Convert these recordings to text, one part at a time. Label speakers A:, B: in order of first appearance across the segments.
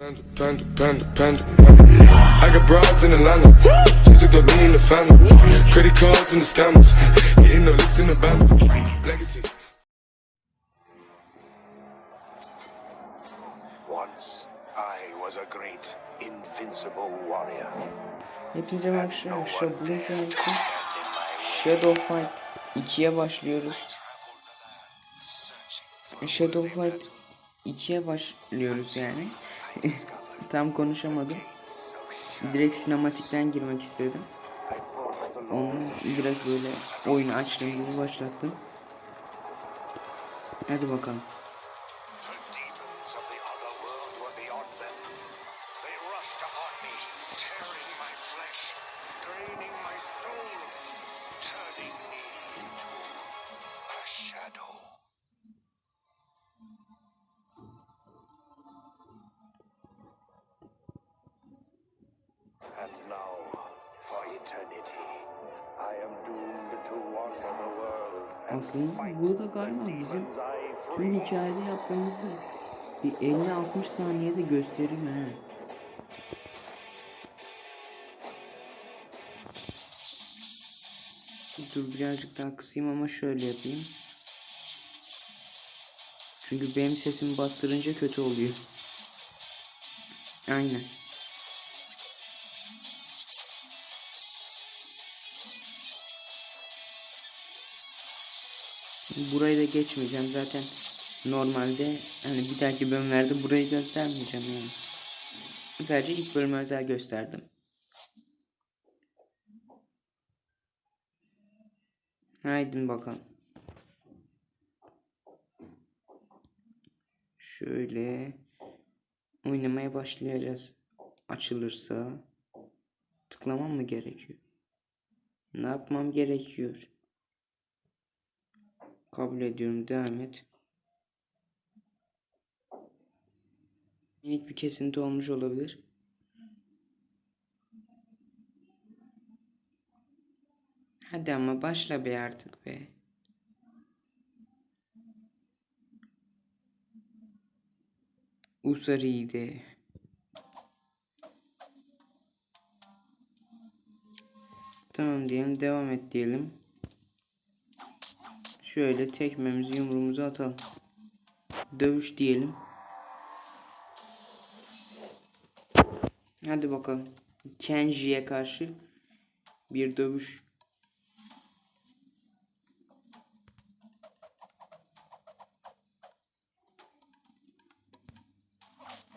A: Panda, panda, panda, panda. I got broads in Atlanta. Just took the lean in the family. Credit cards and the scammers. Getting no licks in the band. Legacies.
B: Once I was a great, invincible warrior.
C: Hepinize merhaba arkadaşlar. Bugün
B: in.
C: Shadow Fight 2'ye başlıyoruz. Shadow Fight
B: metal.
C: 2'ye başlıyoruz yani. Tam konuşamadım. Direkt sinematikten girmek istedim. Onu direkt böyle oyunu açtığım gibi başlattım. Hadi bakalım.
B: Now, for eternity, I am doomed to wander the world and
C: Aslında burada galiba bizim tüm hikayede yaptığımızı bir 50-60 saniyede gösterir mi? he? Dur birazcık daha kısayım ama şöyle yapayım. Çünkü benim sesimi bastırınca kötü oluyor. Aynen. Burayı da geçmeyeceğim zaten. Normalde hani bir dahaki bölümlerde burayı göstermeyeceğim yani. Sadece ilk bölümü özel gösterdim. Haydi bakalım. Şöyle oynamaya başlayacağız. Açılırsa tıklamam mı gerekiyor? Ne yapmam gerekiyor? Kabul ediyorum. Devam et. Minik bir kesinti olmuş olabilir. Hadi ama başla be artık be. Usaride. Tamam diyelim. Devam et diyelim. Şöyle tekmemizi yumruğumuzu atalım. Dövüş diyelim. Hadi bakalım. Kenji'ye karşı bir dövüş.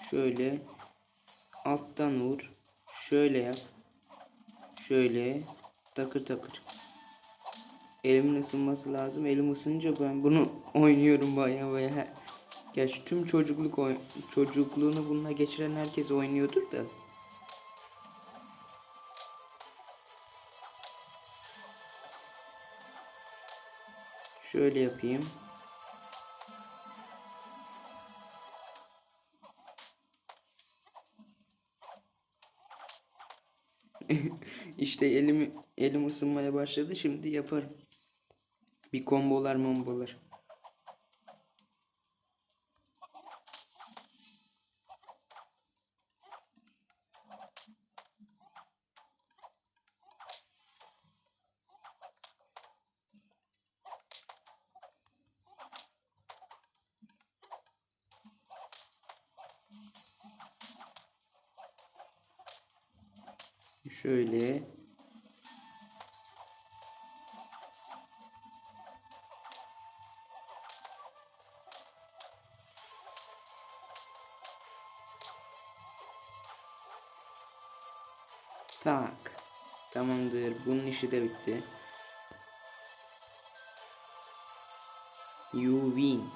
C: Şöyle alttan vur. Şöyle yap. Şöyle takır takır. Elimin ısınması lazım. Elim ısınınca ben bunu oynuyorum baya baya. Gerçi tüm çocukluk çocukluğunu bununla geçiren herkes oynuyordur da. Şöyle yapayım. işte elim elim ısınmaya başladı. Şimdi yaparım. Bir kombolar mombolar. Şöyle. Tak. Tamamdır. Bunun işi de bitti. You win.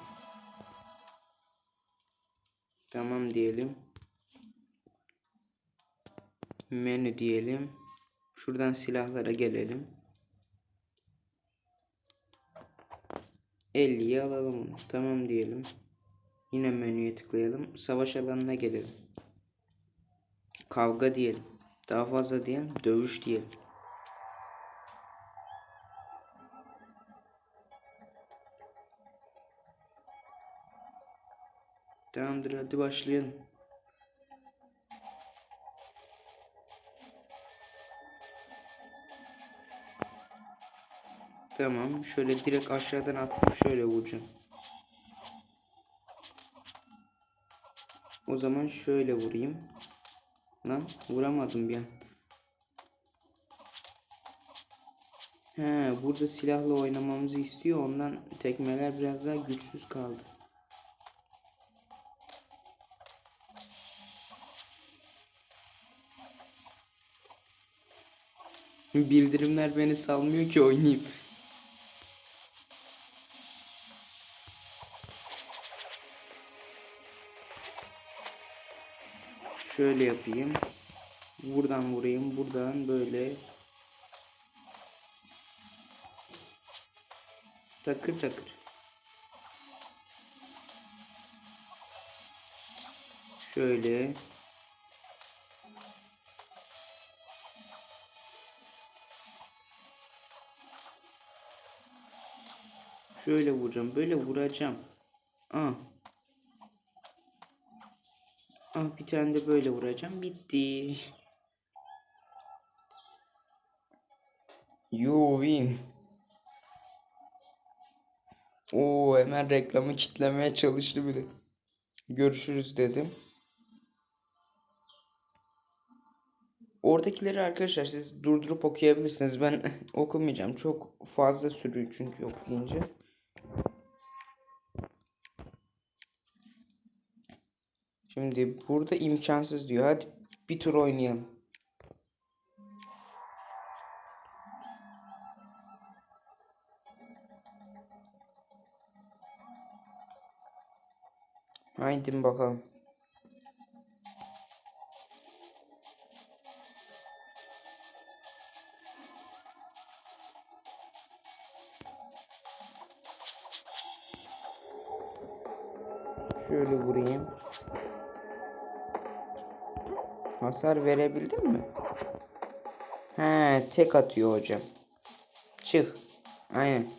C: Tamam diyelim. Menü diyelim. Şuradan silahlara gelelim. 50'yi alalım. Tamam diyelim. Yine menüye tıklayalım. Savaş alanına gelelim. Kavga diyelim. Daha fazla diyelim. Dövüş diyelim. Tamamdır hadi başlayalım. Tamam şöyle direkt aşağıdan attım şöyle vuracağım. O zaman şöyle vurayım. Lan vuramadım bir an. He, burada silahla oynamamızı istiyor. Ondan tekmeler biraz daha güçsüz kaldı. Bildirimler beni salmıyor ki oynayayım. Şöyle yapayım. Buradan vurayım. Buradan böyle. Takır takır. Şöyle. Şöyle vuracağım. Böyle vuracağım. Ah. Ah bir tane de böyle vuracağım. Bitti. You win. Oo hemen reklamı kitlemeye çalıştı bile. Görüşürüz dedim. Oradakileri arkadaşlar siz durdurup okuyabilirsiniz. Ben okumayacağım. Çok fazla sürüyor çünkü okuyunca. Şimdi burada imkansız diyor. Hadi bir tur oynayalım. Haydi bakalım. Şöyle vurayım. Hasar verebildin mi? He, tek atıyor hocam. Çık. Aynen.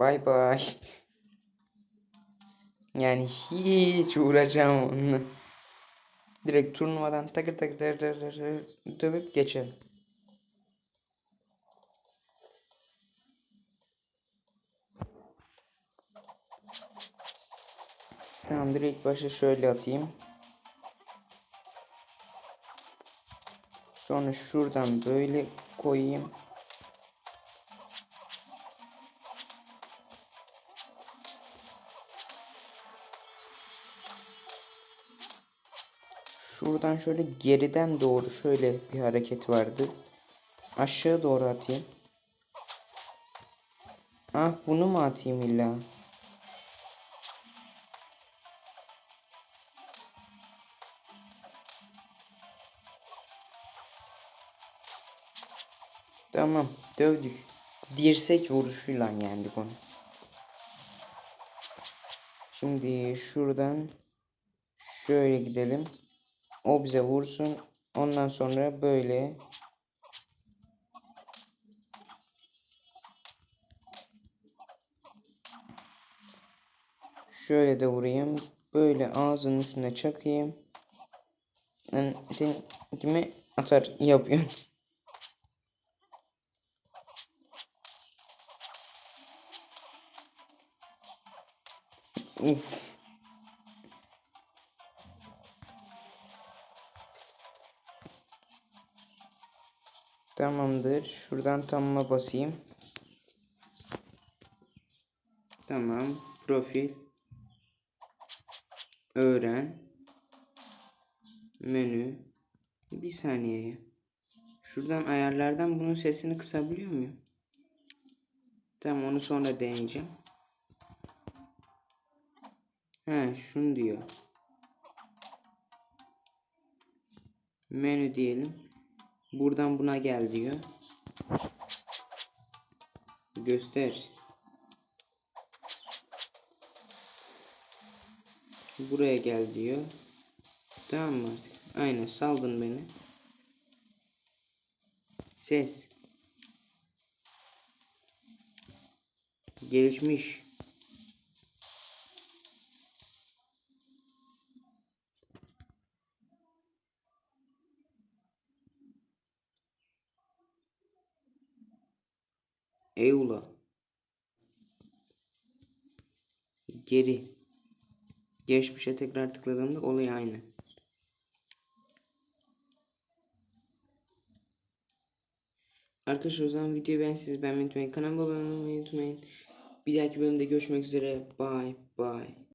C: Bay bay. Yani hiç uğraşamam onunla. Direkt turnuvadan takır takır takır takır dövüp geçelim. Tamamdır ilk başta şöyle atayım. Sonra şuradan böyle koyayım. Şuradan şöyle geriden doğru şöyle bir hareket vardı. Aşağı doğru atayım. Ah bunu mu atayım illa? Tamam dövdük. Dirsek vuruşuyla yendik onu. Şimdi şuradan şöyle gidelim. O bize vursun. Ondan sonra böyle şöyle de vurayım. Böyle ağzının üstüne çakayım. Yani sen kime atar yapıyorsun? Uf. Tamamdır. Şuradan tamama basayım. Tamam. Profil. Öğren. Menü. Bir saniye. Şuradan ayarlardan bunun sesini kısabiliyor muyum? Tamam onu sonra deneyeceğim. He şunu diyor. Menü diyelim. Buradan buna gel diyor. Göster. Buraya gel diyor. Tamam mı artık? Aynen saldın beni. Ses. Gelişmiş. Eyula. Geri. Geçmişe tekrar tıkladığımda olay aynı. Arkadaşlar o zaman videoyu ben siz beğenmeyi unutmayın. Kanalıma abone olmayı unutmayın. Bir dahaki bölümde görüşmek üzere. Bye bye.